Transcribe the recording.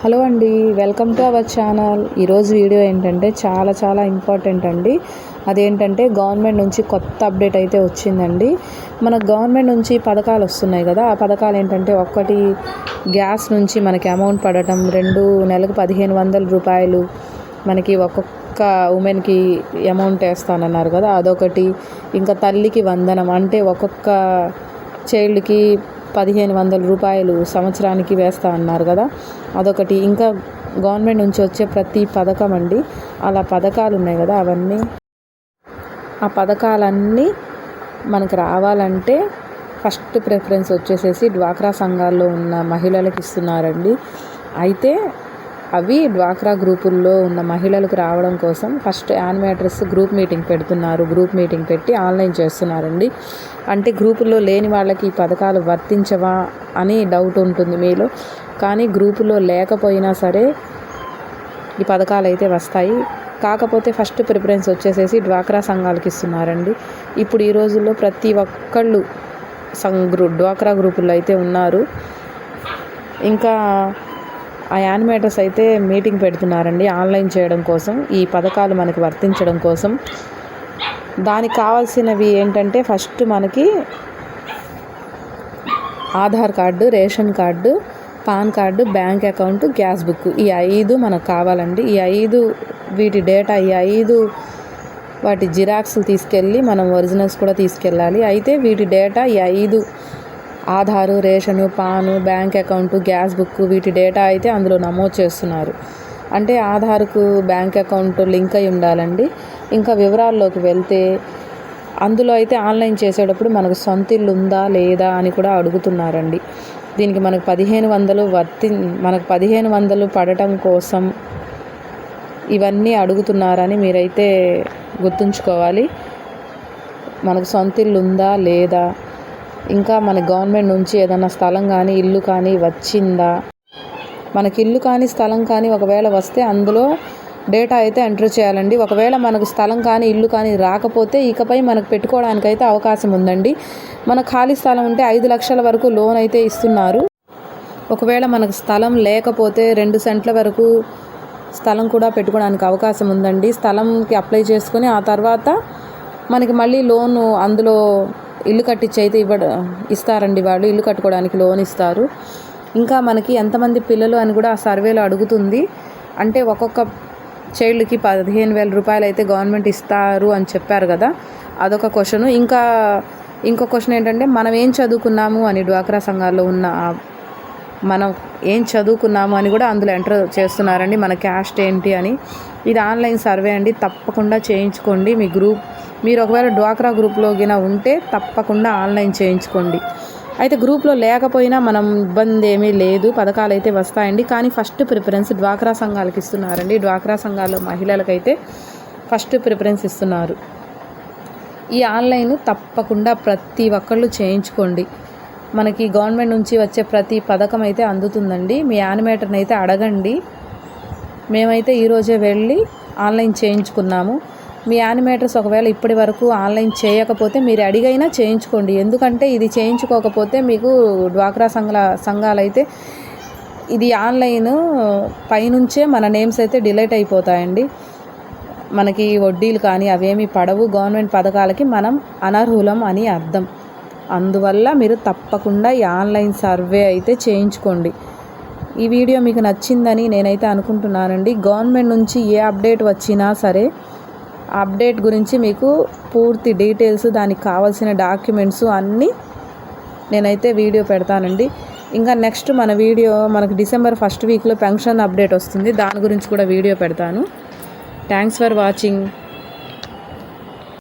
Hello అండి welcome to our channel. ఈరోజు video ఏంటంటే చాలా చాలా ఇంపార్టెంట్ అండి. అదేంటంటే గవర్నమెంట్ నుంచి కొత్త అప్డేట్ అయితే వచ్చిందండి. మన గవర్నమెంట్ నుంచి పథకాలు వస్తున్నాయి కదా ఆ పథకాలు ఏంటంటే ఒక్కటి గ్యాస్ నుంచి మనకి అమౌంట్ పడటం రెండు నెలకు పదిహేను వందల రూపాయలు మనకి ఒక్కొక్క ఉమెన్కి అమౌంట్ వేస్తానన్నారు కదా అదొకటి. ఇంకా తల్లికి వందనం అంటే ఒక్కొక్క చైల్డ్కి పదిహేను వందల రూపాయలు సంవత్సరానికి వేస్తా అన్నారు కదా. అదొకటి. ఇంకా గవర్నమెంట్ నుంచి వచ్చే ప్రతి పథకం అండి అలా పథకాలు ఉన్నాయి కదా అవన్నీ. ఆ పథకాలన్నీ మనకు రావాలంటే ఫస్ట్ ప్రిఫరెన్స్ వచ్చేసేసి డ్వాక్రా సంఘాల్లో ఉన్న మహిళలకు ఇస్తున్నారండి. అయితే అవి డ్వాక్రా గ్రూపుల్లో ఉన్న మహిళలకు రావడం కోసం ఫస్ట్ యానిమేటర్స్ గ్రూప్ మీటింగ్ పెడుతున్నారు. గ్రూప్ మీటింగ్ పెట్టి ఆన్లైన్ చేస్తున్నారండి. అంటే గ్రూపుల్లో లేని వాళ్ళకి ఈ పథకాలు వర్తించవా అని డౌట్ ఉంటుంది మీలో. కానీ గ్రూపులో లేకపోయినా సరే ఈ పథకాలు అయితే వస్తాయి. కాకపోతే ఫస్ట్ ప్రిఫరెన్స్ వచ్చేసేసి డ్వాక్రా సంఘాలకి ఇస్తున్నారండి. ఇప్పుడు ఈ రోజుల్లో ప్రతి ఒక్కళ్ళు సం డ్వాక్రా గ్రూపుల్లో అయితే ఉన్నారు. ఇంకా ఆ యానిమేటర్స్ అయితే మీటింగ్ పెడుతున్నారండి ఆన్లైన్ చేయడం కోసం. ఈ పథకాలు మనకి వర్తించడం కోసం. దానికి కావాల్సినవి ఏంటంటే ఫస్ట్ మనకి Aadhaar card ration card PAN card bank account gas book. ఈ ఐదు మనకు కావాలండి. ఈ ఐదు వీటి డేటా ఈ ఐదు వాటి జిరాక్స్లు తీసుకెళ్ళి మనం ఒరిజినల్స్ కూడా తీసుకెళ్ళాలి. అయితే వీటి డేటా ఈ ఐదు Aadhaar ration PAN bank account gas book వీటి డేటా అయితే అందులో నమోదు చేస్తున్నారు. అంటే ఆధార్కు బ్యాంక్ అకౌంట్ లింక్ అయి ఉండాలండి. ఇంకా వివరాల్లోకి వెళ్తే అందులో అయితే ఆన్లైన్ చేసేటప్పుడు మనకు సొంత ఇల్లు ఉందా లేదా అని కూడా అడుగుతున్నారండి. దీనికి మనకు పదిహేను వందలు వర్తి మనకు పదిహేను వందలు పడటం కోసం ఇవన్నీ అడుగుతున్నారని మీరైతే గుర్తుంచుకోవాలి. మనకు సొంత ఇల్లు ఉందా లేదా ఇంకా మన గవర్నమెంట్ నుంచి ఏదైనా స్థలం కానీ ఇల్లు కానీ వచ్చిందా? మనకి ఇల్లు కానీ స్థలం కానీ ఒకవేళ వస్తే అందులో డేటా అయితే ఎంటర్ చేయాలండి. ఒకవేళ మనకు స్థలం కానీ ఇల్లు కానీ రాకపోతే ఇకపై మనకు పెట్టుకోవడానికి అయితే అవకాశం ఉందండి. మన ఖాళీ స్థలం ఉంటే ఐదు లక్షల వరకు లోన్ అయితే ఇస్తున్నారు. ఒకవేళ మనకు స్థలం లేకపోతే రెండు సెంట్ల వరకు స్థలం కూడా పెట్టుకోవడానికి అవకాశం ఉందండి. స్థలంకి అప్లై చేసుకొని ఆ తర్వాత మనకి మళ్ళీ లోను అందులో ఇల్లు కట్టించి అయితే ఇవ్వడ ఇస్తారండి వాళ్ళు. ఇల్లు కట్టుకోవడానికి లోన్ ఇస్తారు. ఇంకా మనకి ఎంతమంది పిల్లలు అని కూడా ఆ సర్వేలో అడుగుతుంది. అంటే ఒక్కొక్క చైల్డ్కి పదిహేను వేల రూపాయలు అయితే గవర్నమెంట్ ఇస్తారు అని చెప్పారు కదా. అదొక క్వశ్చన్. ఇంకా ఇంకో క్వశ్చన్ ఏంటంటే మనం ఏం చదువుకున్నాము అని డ్వాక్రా సంఘాల్లో ఉన్న మనం ఏం చదువుకున్నాము అని కూడా అందులో ఎంటర్ చేస్తున్నారండి. మన క్యాస్ట్ ఏంటి అని. ఇది ఆన్లైన్ సర్వే అండి. తప్పకుండా చేయించుకోండి మీ గ్రూప్ మీరు ఒకవేళ డ్వాక్రా గ్రూప్లో గిన ఉంటే తప్పకుండా ఆన్లైన్ చేయించుకోండి. అయితే గ్రూప్లో లేకపోయినా మనం ఇబ్బంది ఏమీ లేదు. పథకాలు అయితే వస్తాయండి. కానీ ఫస్ట్ ప్రిఫరెన్స్ డ్వాక్రా సంఘాలకు ఇస్తున్నారండి. డ్వాక్రా సంఘాల మహిళలకైతే ఫస్ట్ ప్రిఫరెన్స్ ఇస్తున్నారు. ఈ ఆన్లైన్ తప్పకుండా ప్రతి ఒక్కళ్ళు చేయించుకోండి. మనకి గవర్నమెంట్ నుంచి వచ్చే ప్రతి పథకం అయితే అందుతుందండి. మీ యానిమేటర్ని అయితే అడగండి. మేమైతే ఈరోజే వెళ్ళి ఆన్లైన్ చేయించుకున్నాము. మీ యానిమేటర్స్ ఒకవేళ ఇప్పటి వరకు ఆన్లైన్ చేయకపోతే మీరు అడిగైనా చేయించుకోండి. ఎందుకంటే ఇది చేయించుకోకపోతే మీకు డ్వాక్రా సంఘాల సంఘాలు అయితే ఇది ఆన్లైన్ పైనుంచే మన నేమ్స్ అయితే డిలీట్ అయిపోతాయండి. మనకి వడ్డీలు కానీ అవేమి పడవు. గవర్నమెంట్ పథకాలకి మనం అనర్హులం అని అర్థం. అందువల్ల మీరు తప్పకుండా ఈ ఆన్లైన్ సర్వే అయితే చేయించుకోండి. ఈ వీడియో మీకు నచ్చిందని నేనైతే అనుకుంటున్నానండి. గవర్నమెంట్ నుంచి ఏ అప్డేట్ వచ్చినా సరే అప్డేట్ గురించి మీకు పూర్తి డీటెయిల్స్ దానికి కావాల్సిన డాక్యుమెంట్స్ అన్నీ నేనైతే వీడియో పెడతానండి. ఇంకా నెక్స్ట్ మన వీడియో మనకు డిసెంబర్ ఫస్ట్ వీక్లో పెన్షన్ అప్డేట్ వస్తుంది. దాని గురించి కూడా వీడియో పెడతాను. Thanks for watching.